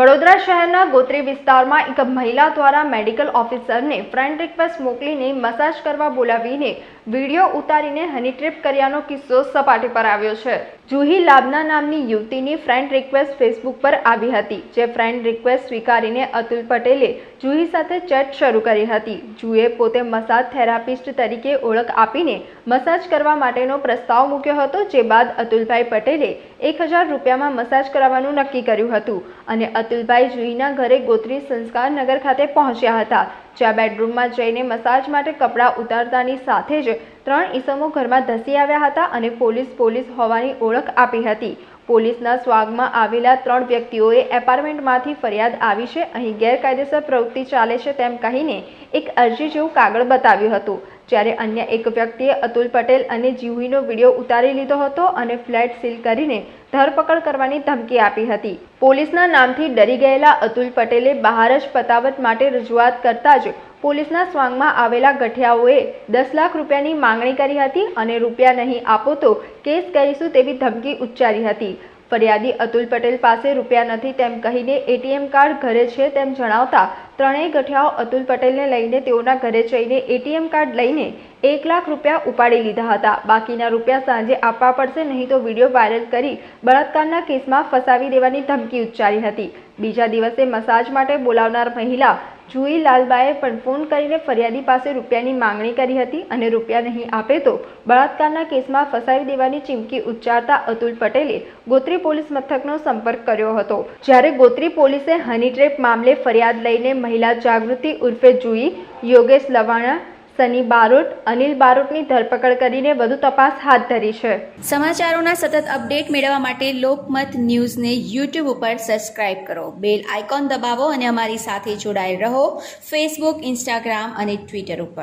વડોદરા શહેરના ગોત્રી વિસ્તારમાં એક મહિલા દ્વારા મેડિકલ ઓફિસરને ફ્રેન્ડ રિક્વેસ્ટ મોકલીને મસાજ કરવા બોલાવીને વીડિયો ઉતારીને હની ટ્રીપ કર્યાનો કિસ્સો સપાટી પર આવ્યો છે. જુહી લાબના નામની યુવતીની ફ્રેન્ડ રિક્વેસ્ટ ફેસબુક પર આવી હતી, જે ફ્રેન્ડ રિક્વેસ્ટ સ્વીકારીને અતુલ પટેલે જુહી સાથે ચેટ શરૂ કરી હતી. જુએ પોતે મસાજ થેરાપિસ્ટ તરીકે ઓળખ આપીને મસાજ કરવા માટેનો પ્રસ્તાવ મૂક્યો હતો, જે બાદ અતુલભાઈ પટેલે એક હજાર રૂપિયામાં મસાજ કરાવવાનું નક્કી કર્યું હતું અને અતુલભાઈ જુહીના ઘરે ગોત્રી સંસ્કાર નગર ખાતે પહોંચ્યા હતા. જ્યાં બેડરૂમમાં જઈને મસાજ માટે કપડાં ઉતારતાની સાથે જ ત્રણ ઈસમો ઘરમાં ધસી આવ્યા હતા અને પોલીસ પોલીસ હોવાની ઓળખ આપી હતી. પોલીસના સ્વાગમાં આવેલા ત્રણ વ્યક્તિઓએ એપાર્ટમેન્ટમાંથી ફરિયાદ આવી છે. અહીં ગેરકાયદેસર પ્રવૃત્તિ ચાલે છે તેમ કહીને એક અરજી જેવું કાગળ બતાવ્યું હતું. જ્યારે અન્ય એક વ્યક્તિએ અતુલ પટેલ અને જીવીનો વીડિયો ઉતારી લીધો હતો અને ફ્લેટ સીલ કરીને ધરપકડ કરવાની ધમકી આપી હતી. પોલીસના નામથી ડરી ગયેલા અતુલ પટેલે બહાર જ પતાવત માટે રજૂઆત કરતા જ પોલીસના સ્વાંગમાં આવેલા ગઠિયાઓએ દસ લાખ રૂપિયાની માંગણી કરી હતી અને રૂપિયા નહીં આપો તો કેસ કરીશું તેવી ધમકી ઉચ્ચારી હતી. ફરિયાદી અતુલ પટેલ પાસે રૂપિયા નથી તેમ કહીને એટીએમ કાર્ડ ઘરે છે તેમ જણાવતા ત્રણેય ગઠિયાઓ અતુલ પટેલને લઈને તેઓના ઘરે જઈને એટીએમ કાર્ડ લઈને એક લાખ રૂપિયા ઉપાડી લીધા હતા. બાકીના રૂપિયા સાંજે આપવા પડશે નહીં તો વીડિયો વાયરલ કરી બળાત્કારના કેસમાં ફસાવી દેવાની ધમકી ઉચ્ચારી હતી. બીજા દિવસે મસાજ માટે બોલાવનાર મહિલા જુઈ લાલબાએ પણ ફોન કરીને ફરિયાદી પાસે રૂપિયાની માંગણી કરી હતી અને રૂપિયા નહીં આપે તો બળાત્કારના કેસમાં ફસાવી દેવાની ચીમકી ઉચ્ચારતા અતુલ પટેલે ગોત્રી પોલીસ મથકનો સંપર્ક કર્યો હતો. જ્યારે ગોત્રી પોલીસે હની ટ્રેપ મામલે ફરિયાદ લઈને મહિલા જાગૃતિ ઉર્ફે જુઈ યોગેશ લવાણા સની બારોટ, અનિલ બારોટની ધરપકડ કરીને વધુ તપાસ હાથ ધરી છે. સમાચારોના સતત અપડેટ મેળવવા માટે લોકમત ન્યૂઝને યુટ્યુબ ઉપર સબસ્ક્રાઇબ કરો. બેલ આઇકોન દબાવો અને અમારી સાથે જોડાયેલ રહો. ફેસબુક ઇન્સ્ટાગ્રામ અને ટ્વિટર ઉપર.